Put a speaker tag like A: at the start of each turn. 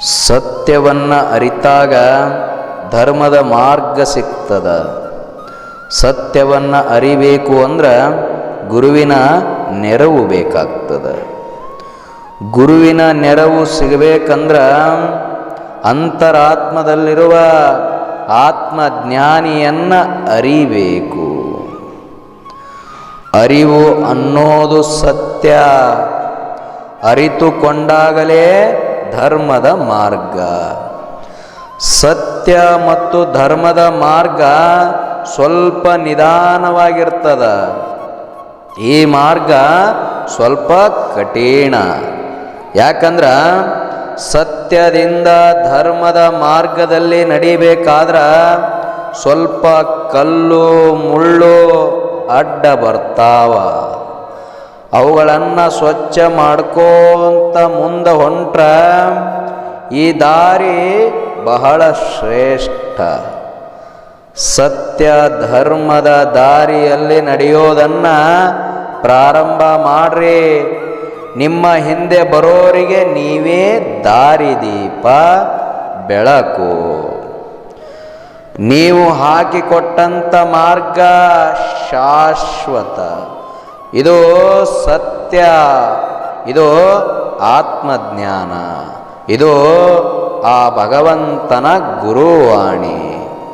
A: ಸತ್ಯವನ್ನು ಅರಿತಾಗ ಧರ್ಮದ ಮಾರ್ಗ ಸಿಗ್ತದ. ಸತ್ಯವನ್ನು ಅರಿಬೇಕು ಅಂದ್ರೆ ಗುರುವಿನ ನೆರವು ಬೇಕಾಗ್ತದೆ. ಗುರುವಿನ ನೆರವು ಸಿಗಬೇಕಂದ್ರ ಅಂತರಾತ್ಮದಲ್ಲಿರುವ ಆತ್ಮಜ್ಞಾನಿಯನ್ನು ಅರಿಬೇಕು. ಅರಿವು ಅನ್ನೋದು ಸತ್ಯ. ಅರಿತುಕೊಂಡಾಗಲೇ ಧರ್ಮದ ಮಾರ್ಗ. ಸತ್ಯ ಮತ್ತು ಧರ್ಮದ ಮಾರ್ಗ ಸ್ವಲ್ಪ ನಿಧಾನವಾಗಿರ್ತದ. ಈ ಮಾರ್ಗ ಸ್ವಲ್ಪ ಕಠಿಣ. ಯಾಕಂದ್ರ ಸತ್ಯದಿಂದ ಧರ್ಮದ ಮಾರ್ಗದಲ್ಲಿ ನಡಿಬೇಕಾದ್ರ ಸ್ವಲ್ಪ ಕಲ್ಲು, ಮುಳ್ಳು ಅಡ್ಡ ಬರ್ತಾವ. ಅವುಗಳನ್ನು ಸ್ವಚ್ಛ ಮಾಡ್ಕೋಂತ ಮುಂದೆ ಹೊಂಟ್ರ ಈ ದಾರಿ ಬಹಳ ಶ್ರೇಷ್ಠ. ಸತ್ಯ ಧರ್ಮದ ದಾರಿಯಲ್ಲಿ ನಡೆಯೋದನ್ನು ಪ್ರಾರಂಭ ಮಾಡ್ರಿ. ನಿಮ್ಮ ಹಿಂದೆ ಬರೋರಿಗೆ ನೀವೇ ದಾರಿದೀಪ ಬೆಳಕು. ನೀವು ಹಾಕಿಕೊಟ್ಟಂಥ ಮಾರ್ಗ ಶಾಶ್ವತ. ಇದು ಸತ್ಯ ಇದು ಆತ್ಮಜ್ಞಾನ ಇದು ಆ ಭಗವಂತನ ಗುರುವಾಣಿ.